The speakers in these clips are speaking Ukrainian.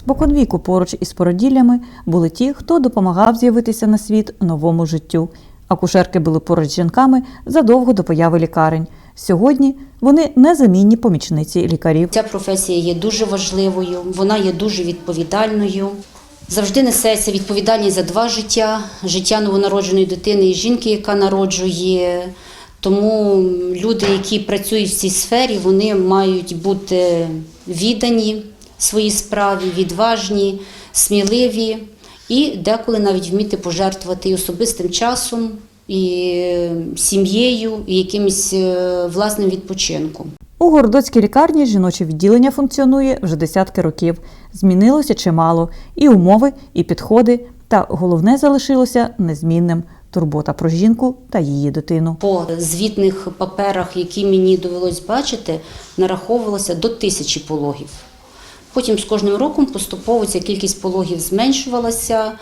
Споконвіку поруч із породіллями були ті, хто допомагав з'явитися на світ новому життю. Акушерки були поруч з жінками задовго до появи лікарень. Сьогодні вони незамінні помічниці лікарів. Ця професія є дуже важливою, вона є дуже відповідальною. Завжди несеться відповідальність за два життя: життя новонародженої дитини і жінки, яка народжує. Тому люди, які працюють в цій сфері, вони мають бути віддані своїй справі, відважні, сміливі і деколи навіть вміти пожертвувати і особистим часом, і е, сім'єю, і якимось е, власним відпочинком. У городоцькій лікарні жіноче відділення функціонує вже десятки років. Змінилося чимало і умови, і підходи. Та головне залишилося незмінним турбота про жінку та її дитину. По звітних паперах, які мені довелось бачити, нараховувалося до тисячі пологів. Потім з кожним роком поступово ця кількість пологів зменшувалася.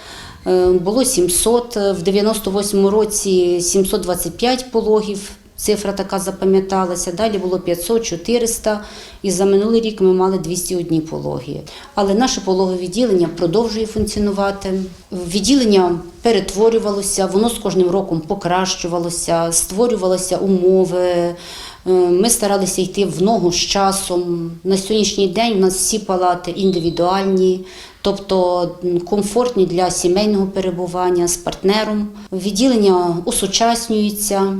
Е, Було 700, в 98-му році 725 пологів. Цифра така запам'яталася. Далі було 500, 400, і за минулий рік ми мали 201 пологи. Але наше пологове відділення продовжує функціонувати. Відділення перетворювалося, воно з кожним роком покращувалося, створювалися умови. Е, Ми старалися йти в ногу з часом. На сьогоднішній день у нас всі палати індивідуальні, тобто комфортні для сімейного перебування з партнером. Відділення усучаснюються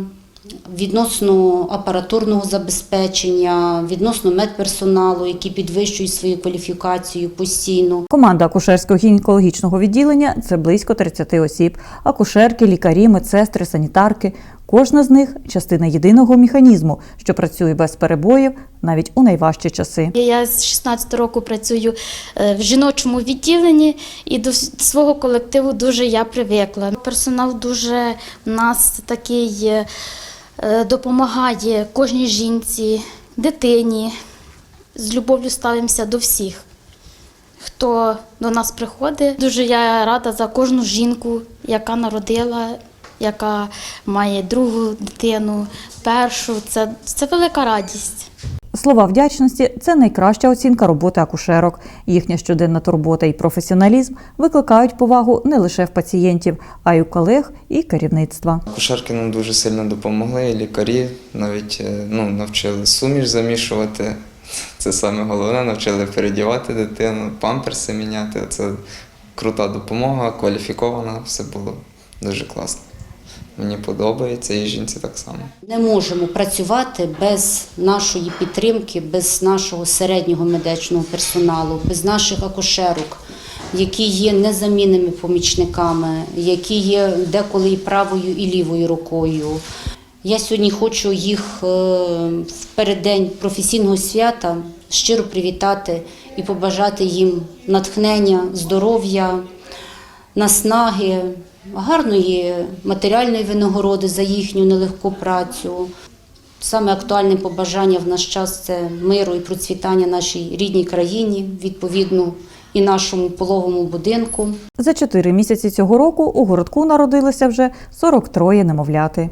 відносно апаратурного забезпечення, відносно медперсоналу, які підвищують свою кваліфікацію постійно. Команда акушерського гінекологічного відділення це близько 30 осіб. Акушерки, лікарі, медсестри, санітарки. Кожна з них частина єдиного механізму, що працює без перебоїв навіть у найважчі часи. Я з 16 року працюю е, в жіночому відділенні і до свого колективу дуже я привикла. Персонал дуже в нас такий е, допомагає кожній жінці, дитині. З любов'ю ставимося до всіх. Хто до нас приходить, дуже я рада за кожну жінку, яка народила, яка має другу дитину, першу. Це, це велика радість. Слова вдячності це найкраща оцінка роботи акушерок. Їхня щоденна турбота і професіоналізм викликають повагу не лише в пацієнтів, а й у колег і керівництва. Акушерки нам дуже сильно допомогли, лікарі навіть е, ну, навчили суміш замішувати. Це саме головне, навчили передівати дитину, памперси міняти. Це крута допомога, кваліфікована, все було дуже класно. Мені подобається і жінці так само. Не можемо працювати без нашої підтримки, без нашого середнього медичного персоналу, без наших акушерок, які є незамінними помічниками, які є деколи і правою, і лівою рукою. Я сьогодні хочу їх е, в переддень професійного свята щиро привітати і побажати їм натхнення, здоров'я, наснаги, гарної матеріальної винагороди за їхню нелегку працю. Саме актуальне побажання в наш час це миру і процвітання нашій рідній країні, відповідно, і нашому пологому будинку. За чотири місяці цього року у городку народилося вже 43 немовляти.